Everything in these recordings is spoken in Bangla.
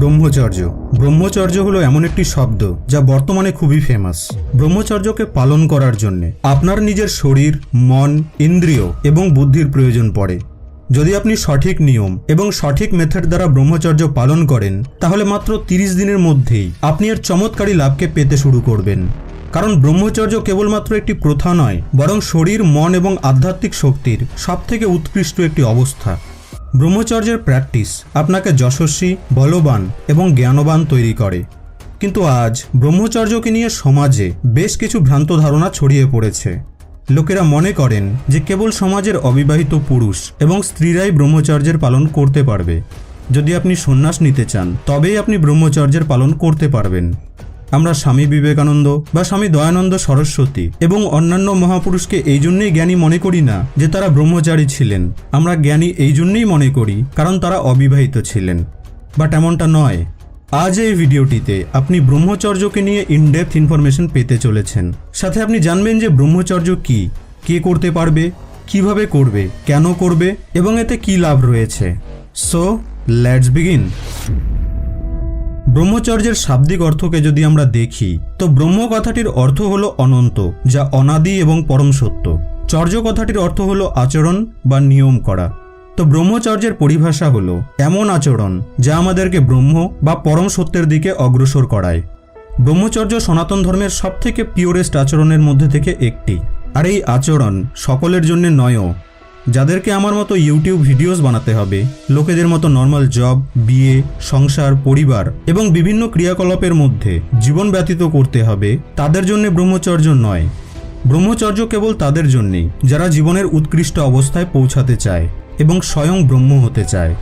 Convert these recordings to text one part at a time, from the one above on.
ব্রহ্মচর্য। ব্রহ্মচর্য হলো এমন একটি শব্দ যা বর্তমানে খুবই ফেমাস ব্রহ্মচর্যকে পালন করার জন্য আপনার নিজের শরীর, মন, ইন্দ্রিয় এবং বুদ্ধির প্রয়োজন পড়ে। যদি আপনি সঠিক নিয়ম এবং সঠিক মেথড দ্বারা ব্রহ্মচর্য পালন করেন, তাহলে মাত্র তিরিশ দিনের মধ্যেই আপনি এর চমৎকারী লাভকে পেতে শুরু করবেন। কারণ ব্রহ্মচর্য কেবলমাত্র একটি প্রথা নয়, বরং শরীর, মন এবং আধ্যাত্মিক শক্তির সবথেকে উৎকৃষ্ট একটি অবস্থা। ব্রহ্মচর্যের প্র্যাকটিস আপনাকে যশস্বী, বলবান এবং জ্ঞানবান তৈরি করে। কিন্তু আজ ব্রহ্মচর্যকে নিয়ে সমাজে বেশ কিছু ভ্রান্ত ধারণা ছড়িয়ে পড়েছে। লোকেরা মনে করেন যে কেবল সমাজের অবিবাহিত পুরুষ এবং স্ত্রীরাই ব্রহ্মচর্যের পালন করতে পারবে। যদি আপনি সন্ন্যাস নিতে চান, তবেই আপনি ব্রহ্মচর্যের পালন করতে পারবেন। আমরা স্বামী বিবেকানন্দ বা স্বামী দয়ানন্দ সরস্বতী এবং অন্যান্য মহাপুরুষকে এই জন্যই জ্ঞানী মনে করি না যে তারা ব্রহ্মচারী ছিলেন। আমরা জ্ঞানী এই জন্যই মনে করি, কারণ তারা অবিবাহিত ছিলেন। বাট এমনটা নয়। আজ এই ভিডিওটিতে আপনি ব্রহ্মচর্যকে নিয়ে ইনডেপথ ইনফরমেশন পেতে চলেছেন। সাথে আপনি জানবেন যে ব্রহ্মচর্য কি, কে করতে পারবে, কীভাবে করবে, কেন করবে, এবং এতে কি লাভ রয়েছে। সো লেটস বিগিন ব্রহ্মচর্যের শাব্দিক অর্থকে যদি আমরা দেখি, তো ব্রহ্ম কথাটির অর্থ হলো অনন্ত, যা অনাদি এবং পরম সত্য। চর্য কথাটির অর্থ হলো আচরণ বা নিয়ম করা। তো ব্রহ্মচর্যের পরিভাষা হলো এমন আচরণ, যা আমাদেরকে ব্রহ্ম বা পরম সত্যের দিকে অগ্রসর করায়। ব্রহ্মচর্য সনাতন ধর্মের সবথেকে পিওরেস্ট আচরণের মধ্যে থেকে একটি। আর এই আচরণ সকলের জন্য নয়ও যাদেরকে আমার মতো ইউটিউব ভিডিওস বানাতে হবে, লোকেদের মতো নর্মাল জব বিয়ে, সংসার, পরিবার এবং বিভিন্ন ক্রিয়াকলাপের মধ্যে জীবন ব্যতীত করতে হবে, তাদের জন্য ব্রহ্মচর্য নয়। ব্রহ্মচর্য কেবল তাদের জন্যেই, যারা জীবনের উৎকৃষ্ট অবস্থায় পৌঁছাতে চায় এবং স্বয়ং ব্রহ্ম হতে চায়।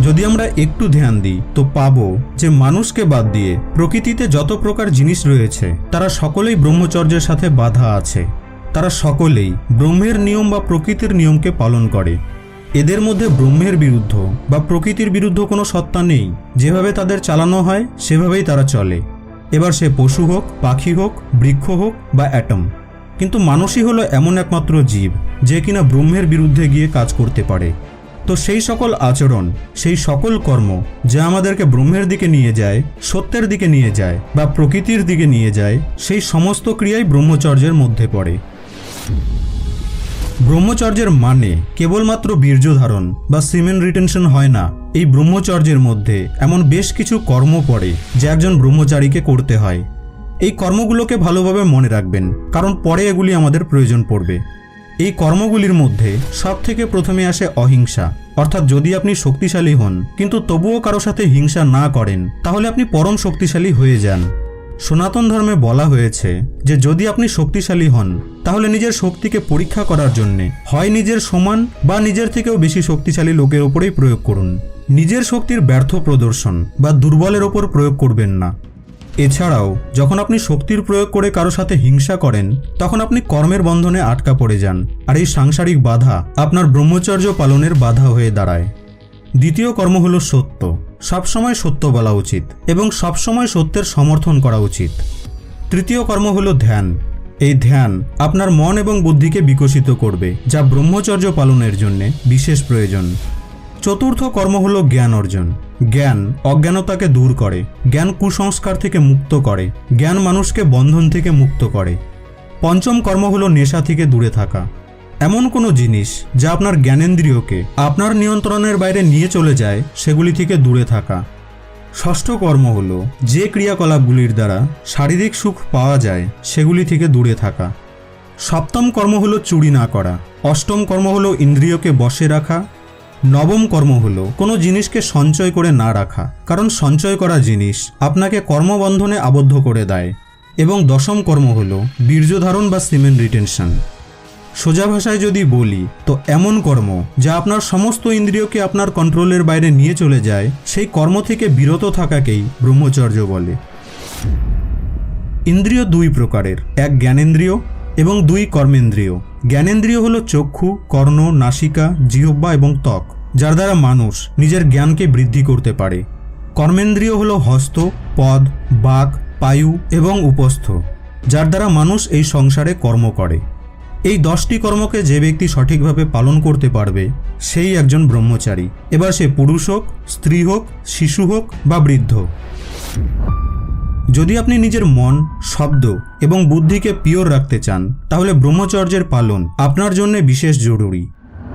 যদি আমরা একটু ধ্যান দিই, তো পাবো যে মানুষকে বাদ দিয়ে প্রকৃতিতে যত প্রকার জিনিস রয়েছে, তারা সকলেই ব্রহ্মচর্যের সাথে বাধা আছে। তারা সকলেই ব্রহ্মের নিয়ম বা প্রকৃতির নিয়মকে পালন করে। এদের মধ্যে ব্রহ্মের বিরুদ্ধ বা প্রকৃতির বিরুদ্ধ কোনো সত্তা নেই। যেভাবে তাদের চালানো হয়, সেভাবেই তারা চলে। এবার সে পশু হোক, পাখি হোক, বৃক্ষ হোক বা অ্যাটম। কিন্তু মানুষই হলো এমন একমাত্র জীব, যে কিনা ব্রহ্মের বিরুদ্ধে গিয়ে কাজ করতে পারে। তো সেই সকল আচরণ, সেই সকল কর্ম, যা আমাদেরকে ব্রহ্মের দিকে নিয়ে যায়, সত্যের দিকে নিয়ে যায় বা প্রকৃতির দিকে নিয়ে যায়, সেই সমস্ত ক্রিয়াই ব্রহ্মচর্যের মধ্যে পড়ে। ব্রহ্মচর্যের মানে কেবলমাত্র বীর্য ধারণ বা সিমেন রিটেনশন হয় না। এই ব্রহ্মচর্যের মধ্যে এমন বেশ কিছু কর্ম পড়ে যা একজন ব্রহ্মচারীকে করতে হয়। এই কর্মগুলোকে ভালোভাবে মনে রাখবেন, কারণ পরে এগুলি আমাদের প্রয়োজন পড়বে। এই কর্মগুলির মধ্যে সব থেকে প্রথমে আসে অহিংসা। অর্থাৎ যদি আপনি শক্তিশালী হন, কিন্তু তবুও কারও সাথে হিংসা না করেন, তাহলে আপনি পরম শক্তিশালী হয়ে যান। সনাতন ধর্মে বলা হয়েছে যে যদি আপনি শক্তিশালী হন, তাহলে নিজের শক্তিকে পরীক্ষা করার জন্যে হয় নিজের সমান বা নিজের থেকেও বেশি শক্তিশালী লোকের ওপরেই প্রয়োগ করুন। নিজের শক্তির ব্যর্থ প্রদর্শন বা দুর্বলের ওপর প্রয়োগ করবেন না। এছাড়াও, যখন আপনি শক্তির প্রয়োগ করে কারও সাথে হিংসা করেন, তখন আপনি কর্মের বন্ধনে আটকা পড়ে যান আর এই সাংসারিক বাধা আপনার ব্রহ্মচর্য পালনের বাধা হয়ে দাঁড়ায়। দ্বিতীয় কর্ম হল সত্য। সবসময় সত্য বলা উচিত এবং সবসময় সত্যের সমর্থন করা উচিত। তৃতীয় কর্ম হলো ধ্যান। এই ধ্যান আপনার মন এবং বুদ্ধিকে বিকশিত করবে, যা ব্রহ্মচর্য পালনের জন্য বিশেষ প্রয়োজন। চতুর্থ কর্ম হল জ্ঞান অর্জন। জ্ঞান অজ্ঞানতাকে দূর করে, জ্ঞান কুসংস্কার থেকে মুক্ত করে, জ্ঞান মানুষকে বন্ধন থেকে মুক্ত করে। পঞ্চম কর্ম হল নেশা থেকে দূরে থাকা। এমন কোনো জিনিস যা আপনার জ্ঞানেন্দ্রিয়কে আপনার নিয়ন্ত্রণের বাইরে নিয়ে চলে যায়, সেগুলি থেকে দূরে থাকা। ষষ্ঠ কর্ম হল যে ক্রিয়াকলাপগুলির দ্বারা শারীরিক সুখ পাওয়া যায়, সেগুলি থেকে দূরে থাকা। সপ্তম কর্ম হলো চুরি না করা। অষ্টম কর্ম হলো ইন্দ্রিয়কে বশে রাখা। নবম কর্ম হলো কোনো জিনিসকে সঞ্চয় করে না রাখা। কারণ সঞ্চয় করা জিনিস আপনাকে কর্মবন্ধনে আবদ্ধ করে দেয়। এবং দশম কর্ম হলো বীর্যধারণ বা সিমেন্ট রিটেনশন। সোজা ভাষায় যদি বলি, তো এমন কর্ম, যা আপনার সমস্ত ইন্দ্রিয়কে আপনার কন্ট্রোলের বাইরে নিয়ে চলে যায়, সেই কর্ম থেকে বিরত থাকাকেই ব্রহ্মচর্য বলে। ইন্দ্রিয় দুই প্রকারের, এক জ্ঞানেন্দ্রিয় এবং দুই কর্মেন্দ্রিয়। জ্ঞানেন্দ্রিয় হলো চক্ষু, কর্ণ, নাসিকা, জিহ্বা এবং ত্বক, যার দ্বারা মানুষ নিজের জ্ঞানকে বৃদ্ধি করতে পারে। কর্মেন্দ্রিয় হলো হস্ত, পদ, বাক, পায়ু এবং উপস্থ, যার দ্বারা মানুষ এই সংসারে কর্ম করে। এই দশটি কর্মকে যে ব্যক্তি সঠিকভাবে পালন করতে পারবে, সেই একজন ব্রহ্মচারী। এবার সে পুরুষ হোক, স্ত্রী হোক, শিশু হোক বা বৃদ্ধ। যদি আপনি নিজের মন, শব্দ এবং বুদ্ধিকে পিওর রাখতে চান, তাহলে ব্রহ্মচর্যের পালন আপনার জন্য বিশেষ জরুরি।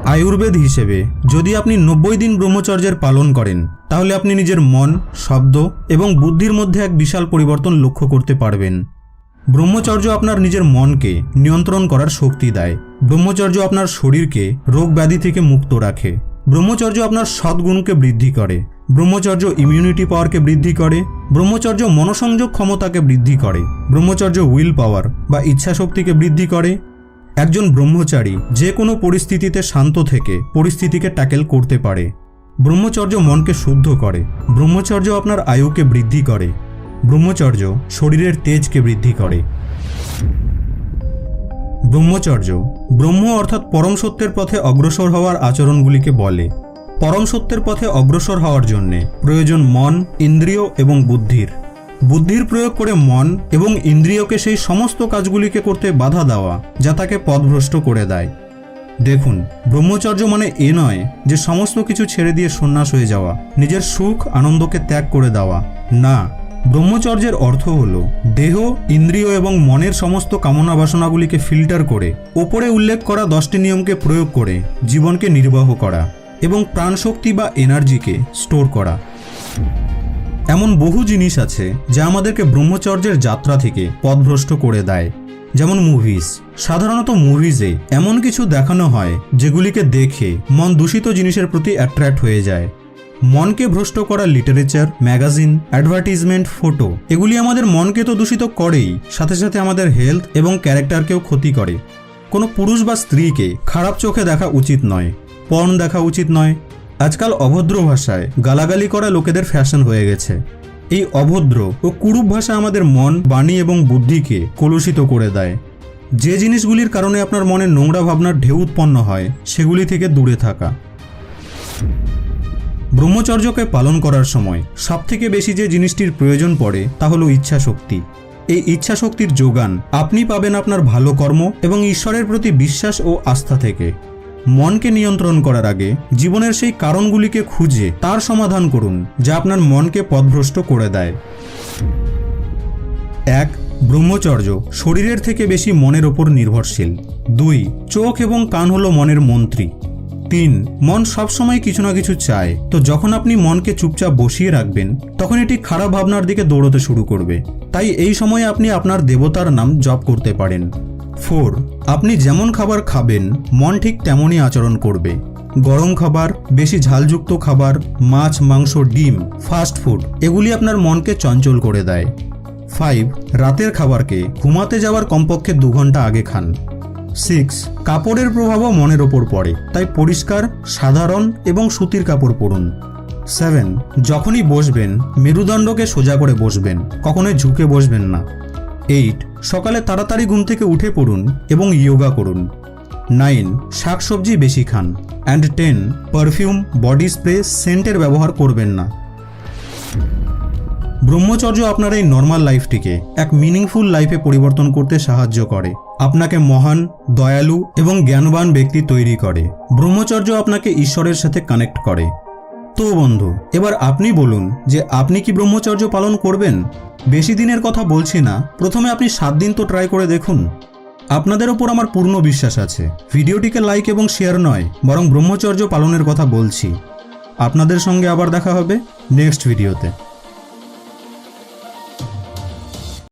আয়ুর্বেদ হিসেবে যদি আপনি নব্বই দিন ব্রহ্মচর্যের পালন করেন, তাহলে আপনি নিজের মন, শব্দ এবং বুদ্ধির মধ্যে এক বিশাল পরিবর্তন লক্ষ্য করতে পারবেন। ব্রহ্মচর্য আপনার নিজের মনকে নিয়ন্ত্রণ করার শক্তি দেয়। ব্রহ্মচর্য আপনার শরীরকে রোগ ব্যাধি থেকে মুক্ত রাখে। ব্রহ্মচর্য আপনার সদ্গুণকে বৃদ্ধি করে। ব্রহ্মচর্য ইমিউনিটি পাওয়ারকে বৃদ্ধি করে। ব্রহ্মচর্য মনোসংযোগ ক্ষমতাকে বৃদ্ধি করে। ব্রহ্মচর্য উইল পাওয়ার বা ইচ্ছাশক্তিকে বৃদ্ধি করে। একজন ব্রহ্মচারী যে কোনো পরিস্থিতিতে শান্ত থেকে পরিস্থিতিকে ট্যাকেল করতে পারে। ব্রহ্মচর্য মনকে শুদ্ধ করে। ব্রহ্মচর্য আপনার আয়ুকে বৃদ্ধি করে। ব্রহ্মচর্য শরীরের তেজকে বৃদ্ধি করে। ব্রহ্মচর্য, ব্রহ্ম অর্থাৎ পরম সত্যের পথে অগ্রসর হওয়ার আচরণগুলিকে বলে। পরম সত্যের পথে অগ্রসর হওয়ার জন্যে প্রয়োজন মন, ইন্দ্রিয় এবং বুদ্ধির। বুদ্ধির প্রয়োগ করে মন এবং ইন্দ্রিয়কে সেই সমস্ত কাজগুলিকে করতে বাধা দেওয়া, যা তাকে পথভ্রষ্ট করে দেয়। দেখুন, ব্রহ্মচর্য মানে এ নয় যে সমস্ত কিছু ছেড়ে দিয়ে সন্ন্যাস হয়ে যাওয়া, নিজের সুখ, আনন্দকে ত্যাগ করে দেওয়া। না ব্রহ্মচর্যের অর্থ হল দেহ, ইন্দ্রিয় এবং মনের সমস্ত কামনা বাসনাগুলিকে ফিল্টার করে, ওপরে উল্লেখ করা দশটি নিয়মকে প্রয়োগ করে জীবনকে নির্বাহ করা এবং প্রাণশক্তি বা এনার্জিকে স্টোর করা। এমন বহু জিনিস আছে যা আমাদেরকে ব্রহ্মচর্যের যাত্রা থেকে পথভ্রষ্ট করে দেয়। যেমন মুভিজ সাধারণত মুভিজে এমন কিছু দেখানো হয় যেগুলিকে দেখে মন দূষিত জিনিসের প্রতি অ্যাট্রাক্ট হয়ে যায়। মনকে ভ্রষ্ট করা লিটারেচার, ম্যাগাজিন, অ্যাডভার্টিজমেন্ট, ফটো। এগুলি আমাদের মনকে তো দূষিত করেই, সাথে সাথে আমাদের হেলথ এবং ক্যারেক্টারকেও ক্ষতি করে। কোনো পুরুষ বা স্ত্রীকে খারাপ চোখে দেখা উচিত নয়, পর্ন দেখা উচিত নয়। আজকাল অভদ্র ভাষায় গালাগালি করা লোকেদের ফ্যাশন হয়ে গেছে। এই অভদ্র ও কুরূপ ভাষা আমাদের মন, বাণী এবং বুদ্ধিকে কলুষিত করে দেয়। যে জিনিসগুলির কারণে আপনার মনে নোংরা ভাবনার ঢেউ উৎপন্ন হয়, সেগুলি থেকে দূরে থাকা। ব্রহ্মচর্যকে পালন করার সময় সবথেকে বেশি যে জিনিসটির প্রয়োজন পড়ে তা হলো ইচ্ছা শক্তি এই ইচ্ছা শক্তির যোগান আপনি পাবেন আপনার ভালো কর্ম এবং ঈশ্বরের প্রতি বিশ্বাস ও আস্থা থেকে। মনকে নিয়ন্ত্রণ করার আগে জীবনের সেই কারণগুলিকে খুঁজে তার সমাধান করুন, যা আপনার মনকে পথভ্রষ্ট করে দেয়। এক, ব্রহ্মচর্য শরীরের থেকে বেশি মনের ওপর নির্ভরশীল। দুই, চোখ এবং কান হলো মনের মন্ত্রী। তিন, মন সবসময় কিছু না কিছু চায়। তো যখন আপনি মনকে চুপচাপ বসিয়ে রাখবেন, তখন এটি খারাপ ভাবনার দিকে দৌড়তে শুরু করবে। তাই এই সময়ে আপনি আপনার দেবতার নাম জপ করতে পারেন। ফোর, আপনি যেমন খাবার খাবেন, মন ঠিক তেমনই আচরণ করবে। গরম খাবার, বেশি ঝালযুক্ত খাবার, মাছ, মাংস, ডিম, ফাস্ট ফুড, এগুলি আপনার মনকে চঞ্চল করে দেয়। ফাইভ, রাতের খাবারকে ঘুমাতে যাওয়ার কমপক্ষে দু ঘণ্টা আগে খান। সিক্স কাপড়ের প্রভাবও মনের ওপর পড়ে, তাই পরিষ্কার, সাধারণ এবং সুতির কাপড় পরুন। সেভেন যখনই বসবেন, মেরুদণ্ডকে সোজা করে বসবেন, কখনোই ঝুঁকে বসবেন না। এইট সকালে তাড়াতাড়ি ঘুম থেকে উঠে পড়ুন এবং ইয়োগা করুন। নাইন শাকসবজি বেশি খান। And ten perfume body spray সেন্টের ব্যবহার করবেন না। ব্রহ্মচর্য আপনার এই নর্মাল লাইফটিকে এক মিনিংফুল লাইফে পরিবর্তন করতে সাহায্য করে। আপনাকে মহান, দয়ালু এবং জ্ঞানবান ব্যক্তি তৈরি করে। ব্রহ্মচর্য আপনাকে ঈশ্বরের সাথে কানেক্ট করে। তো বন্ধু, এবার আপনি বলুন যে আপনি কি ব্রহ্মচর্য পালন করবেন? বেশি দিনের কথা বলছি না, প্রথমে আপনি সাত দিন তো ট্রাই করে দেখুন। আপনাদের ওপর আমার পূর্ণ বিশ্বাস আছে। ভিডিওটিকে লাইক এবং শেয়ার নয়, বরং ব্রহ্মচর্য পালনের কথা বলছি। আপনাদের সঙ্গে আবার দেখা হবে নেক্সট ভিডিওতে